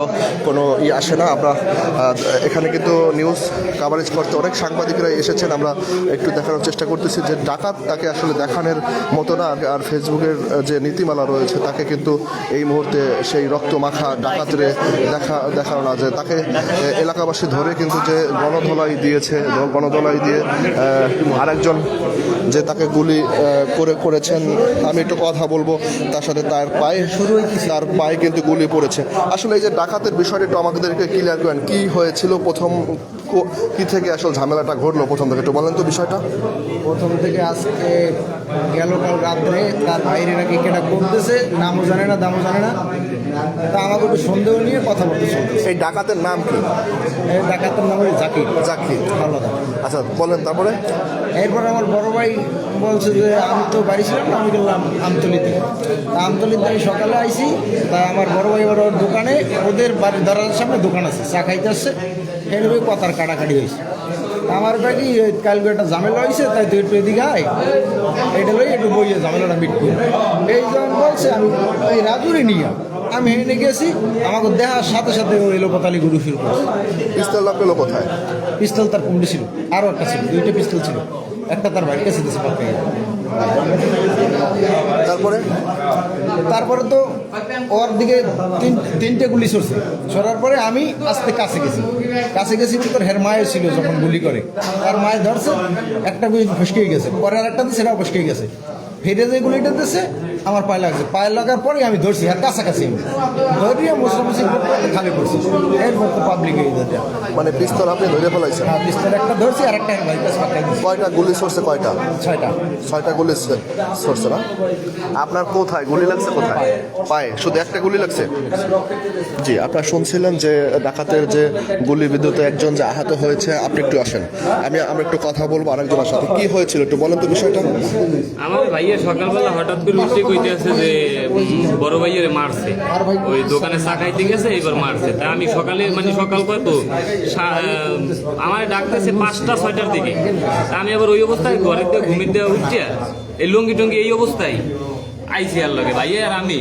Oh. কোনো ই আসে না। আমরা এখানে কিন্তু নিউজ কাভারেজ করতে অনেক সাংবাদিকরা এসেছেন। আমরা একটু দেখানোর চেষ্টা করতেছি যে ডাকাত তাকে আসলে দেখানোর মতো না। আর ফেসবুকের যে নীতিমালা রয়েছে, তাকে কিন্তু এই মুহূর্তে সেই রক্ত মাখা ডাকাতরে দেখা, দেখানো না। যে তাকে এলাকাবাসী ধরে কিন্তু যে গণধোলাই দিয়েছে, গণধোলাই দিয়ে আরেকজন যে তাকে গুলি করে, করেছেন, আমি একটু কথা বলব। তার সাথে তার পায়ে তার পায়ে কিন্তু গুলি পড়েছে। আসলে এই যে ডাকাতের বিষয়টা একটু আমাদেরকে ক্লিয়ার করেন। কি হয়েছিল? প্রথম কো- থেকে আসল ঝামেলাটা ঘটলো প্রথম থেকে? একটু বলেন তো বিষয়টা। প্রথম থেকে আজকে গেল কাল রাত্রে তার বাইরে নাকি কেটা করতেছে নামও জানে না দামও জানে না। তা আমাকে একটু সন্দেহ নিয়ে কথা বলতে চলতেছে এই ডাকাতের নাম কি? এই ডাকাতের নাম হলো জাকির। জাকির। হাওলাদার আচ্ছা বলেন তারপরে। এরপর আমার বড় ভাই বলছে যে, আমি তো বাড়ি ছিলাম না, আমি গেলাম আমতলিতে। তা আমতলিতে আমি সকালে আইছি, তা আমার বড় ভাই বড় দোকানে, ওদের বাড়ির দরজার সামনে দোকান আছে, চা খাইতে আসছে। এর কথার কাটাকাটি হয়েছে। আমার বাকি কালকে একটা ঝামেলা হয়েছে তাই তুই একটু এদিকে আয়। এটা লই একটু বইয়ে ঝামেলাটা মিট করি। এই যখন বলছে, আমি রাজুরি নিয়ে আমি হেনে গেছি আমাকে দেখার সাথে সাথে ওই এলোপাতালি গুরু করছে পিস্তল পেল কোথায়? পিস্তল তার কুমড়ি ছিল আরও একটা ছিল দুইটা পিস্তল ছিল একটা তার কাছে দিয়েছে পাপ্পা তারপরে? তারপরে তো ওর দিকে তিন তিনটে গুলি সরছে সরার পরে আমি আস্তে কাছে গেছি। কাছে গেছি তোর হের মায়ের ছিল যখন গুলি করে। তার মায়ের ধরছে একটা গুলি ফসকে গেছে পরে আর একটা সেটাও ফসকে গেছে। ফিরে যে গুলিটা দিচ্ছে আমার পায়ে লাগছে। পায়ে লাগার পরে আমি ধরছি আর কাছাকাছি আমি। ধরিয়ে খালি করছি। এরপর তো পাবলিক এই ধরতে মানে পিস্তল আপনি ধরে ফেলাইছেন? হ্যাঁ পিস্তল একটা ধরছি আর একটা কয়টা গুলি সরছে কয়টা? ছয়টা। ছয়টা গুলি সরছে না? আপনার কোথায়? গুলি লাগছে কোথায়? পায়ে। শুধু একটা গুলি লাগছে? জি আপনারা শুনছিলেন যে ডাকাতের যে গুলি বিদ্যুতে একজন যে আহত হয়েছে আপনি একটু আসেন। আমি আমরা একটু কথা বলব আরেকজনের সাথে। কি হয়েছিল একটু বলেন তো বিষয়টা। আমার ভাইয়া সকালবেলা হঠাৎ করে কইতে আছে যে বড় ভাইয়ের মারছে। ওই দোকানে চা খাইতে গেছে, এবার মারছে। তা আমি সকালে মানে সকাল কত আমার ডাকতেছে পাঁচটা, ছয়টার দিকে। তা আমি আবার ওই অবস্থায় ঘরের দিয়ে ঘুমিয়ে দেওয়া উঠছে, এই লুঙ্গি টুঙ্গি এই অবস্থায় আইসি আর লাগে ভাইয়া আর আমি।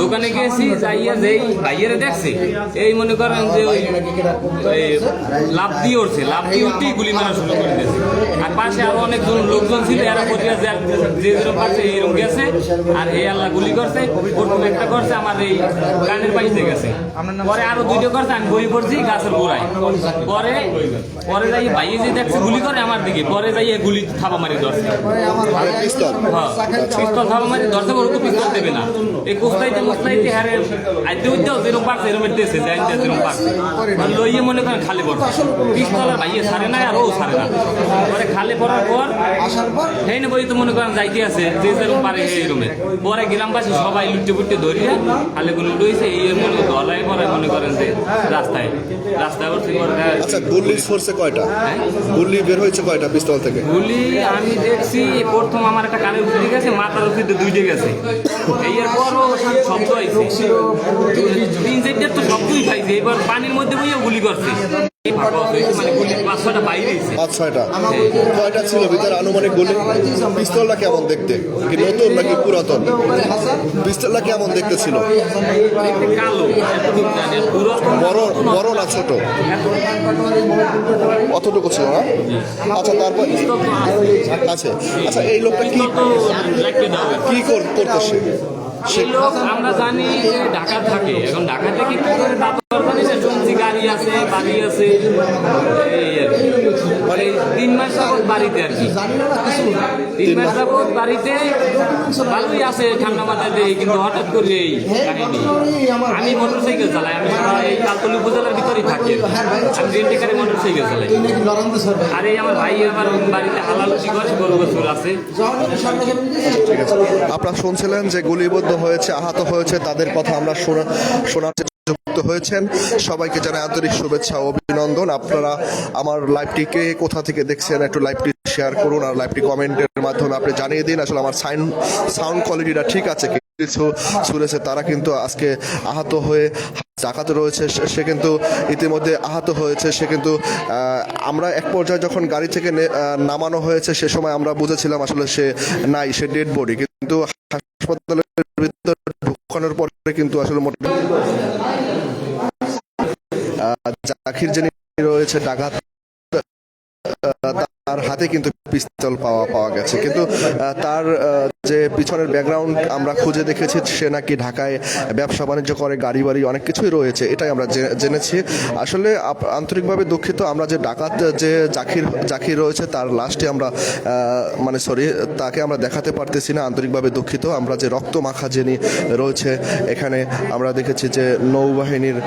দোকানে গেছি যাইয়া যেই ভাইয়েরে দেখছি এই মনে করেন যে ওই লাভ দিয়ে উঠছে লাভ দিয়ে উঠতেই গুলি মারা শুরু করে দিয়েছে। আর পাশে আরও অনেকজন লোকজন ছিল এরা পরিবার যে যেরকম পারছে এইরকম গেছে আর এই আল্লাহ গুলি করছে প্রথম একটা করছে আমার এই কানের পাইতে গেছে। পরে আরও দুইটা করছে আমি বই পড়ছি গাছের গোড়ায়। পরে পরে যাই ভাইয়ে যে দেখছে গুলি করে আমার দিকে পরে যাই গুলি থাবা মারি ধরছে। পিস্তল হ্যাঁ পিস্তল থাবা মারি পারো তো পিস্তল দেবে না। এই কোস্তাইতে মোস্তাইতে হারে আইতে উঠতেও যেরকম পারছে এরকম দিতেছে জানতে যেরকম পারছে। আর লইয়ে মনে করেন খালে পড়ছে। পিস্তল ভাইয়ে ছাড়ে না আর ও ছাড়ে না। পরে খালে পড়ার পর আসার পর সেই বই তো মনে করেন যাইতে আছে যে যেরকম পারে এই রুমে। পরে গ্রামবাসী সবাই লুটে পুটে ধরিয়ে খালে গুলো লইছে এই মনে দলাই পরে মনে করেন যে রাস্তায়। রাস্তায় করছে আচ্ছা গুলি সরছে কয়টা? গুলি বের হয়েছে কয়টা পিস্তল থেকে? গুলি আমি দেখছি প্রথম আমার একটা কানের উপরে গেছে মাথার উপরে দুইটা গেছে। এই এর পরও শব্দ হয়েছে তিন তো শব্দই খাইছে এবার পানির মধ্যে বইয়ে গুলি করছে। হয়েছে, মানে পাঁচ ছয়টা কয়টা ছিল ভিতরে আনুমানিক গুলি? পিস্তলটা কেমন দেখতে? কি নতুন নাকি পুরাতন? পিস্তলটা কেমন দেখতে ছিল? বড় বড় না ছোট? অতটুকু ছিল না? আচ্ছা তারপর? আছে। আচ্ছা এই লোকটা কি কি কর- করতেছে সেই আমরা জানি যে ঢাকা থাকে। এখন কি গাড়ি আছে, বাড়ি আছে তিন মাস বাড়িতে আর কি। তিন মাস বাড়িতে ভালোই আছে, ঠান্ডা কিন্তু হঠাৎ করে এই কাহিনী আমি মোটর সাইকেল চালাই, আমি এই কালতলি উপজেলার ভিতরেই থাকি আমি রেন্টেকারে মোটর সাইকেল চালাই। আর এই আমার ভাই আমার বাড়িতে হালালুচি করে গরু আছে। আপনারা শুনছিলেন যে গুলিবদ্ধ হয়েছে, আহত হয়েছে, তাদের কথা আমরা শোনা শোনার যুক্ত হয়েছেন। সবাইকে জানাই আন্তরিক শুভেচ্ছা ও অভিনন্দন। আপনারা আমার লাইভটিকে কোথা থেকে দেখছেন একটু লাইভটি শেয়ার করুন আর লাইভটি কমেন্টের মাধ্যমে আপনি জানিয়ে দিন। আসলে আমার সাইন সাউন্ড কোয়ালিটিটা ঠিক আছে কিছু শুনেছে তারা কিন্তু আজকে আহত হয়ে ডাকাতে রয়েছে, সে- কিন্তু ইতিমধ্যে আহত হয়েছে, সে কিন্তু আমরা এক পর্যায়ে যখন গাড়ি থেকে নামানো হয়েছে, সে সময় আমরা বুঝেছিলাম আসলে সে নাই, সে ডেড বডি কিন্তু হাসপাতালের ভিতরে ঢুকানোর পরে কিন্তু আসলে জাকির যিনি রয়েছে, ডাকাত তার হাতে কিন্তু পিস্তল পাওয়া পাওয়া গেছে। কিন্তু তার যে পিছনের ব্যাকগ্রাউন্ড আমরা খুঁজে দেখেছি, সে নাকি ঢাকায় ব্যবসা বাণিজ্য করে গাড়ি বাড়ি অনেক কিছুই রয়েছে, এটাই আমরা জেনেছি। আসলে আন্তরিকভাবে দুঃখিত, আমরা যে ডাকাত যে জাকির জাকির রয়েছে, তার লাস্টে আমরা মানে সরি তাকে আমরা দেখাতে পারতেছি না, আন্তরিকভাবে দুঃখিত। আমরা যে রক্ত মাখা যিনি রয়েছে, এখানে আমরা দেখেছি যে নৌবাহিনীর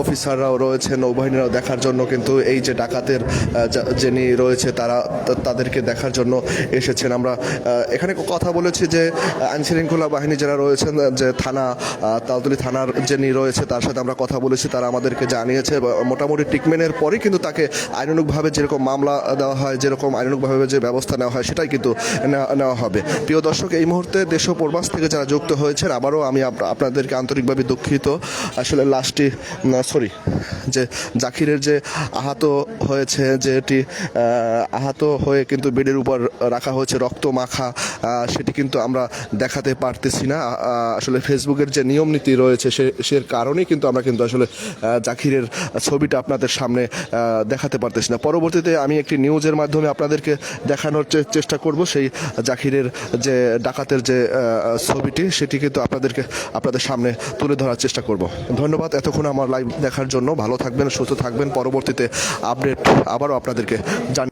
অফিসাররাও রয়েছে, নৌবাহিনীরাও দেখার জন্য কিন্তু এই যে ডাকাতের যিনি রয়েছে, তারা তাদেরকে দেখার জন্য এসেছেন। আমরা এখানে কথা বলেছি যে আইন শৃঙ্খলা বাহিনী যারা রয়েছেন যে থানা তালতলি থানার যিনি রয়েছে, তার সাথে আমরা কথা বলেছি, তারা আমাদেরকে জানিয়েছে মোটামুটি ট্রিটমেন্টের পরে কিন্তু তাকে আইনানুগভাবে যেরকম মামলা দেওয়া হয়, যেরকম আইনানুগভাবে যে ব্যবস্থা নেওয়া হয়, সেটাই কিন্তু নেওয়া হবে। প্রিয় দর্শক, এই মুহূর্তে দেশ ও প্রবাস থেকে যারা যুক্ত হয়েছেন, আবারও আমি আপ- আপনাদেরকে আন্তরিকভাবে দুঃখিত। আসলে লাস্টে সরি যে জাকিরের যে আহত হয়েছে, যেটি আহত হয়ে কিন্তু বেডের উপর রাখা হয়েছে, রক্ত মাখা সেটি কিন্তু আমরা দেখাতে পারতেছি না। আসলে ফেসবুকের যে নিয়ম নীতি রয়েছে সে সে কারণেই কিন্তু আমরা কিন্তু আসলে জাকিরের ছবিটা আপনাদের সামনে দেখাতে পারতেছি না। পরবর্তীতে আমি একটি নিউজের মাধ্যমে আপনাদেরকে দেখানোর চেষ্টা করব। সেই জাকিরের যে ডাকাতের যে ছবিটি, সেটি কিন্তু আপনাদেরকে, আপনাদের সামনে তুলে ধরার চেষ্টা করব। ধন্যবাদ এতক্ষণ আমার লাইভ দেখার জন্য। ভালো থাকবেন, সুস্থ থাকবেন। পরবর্তীতে আপডেট আবারও আপনাদেরকে জান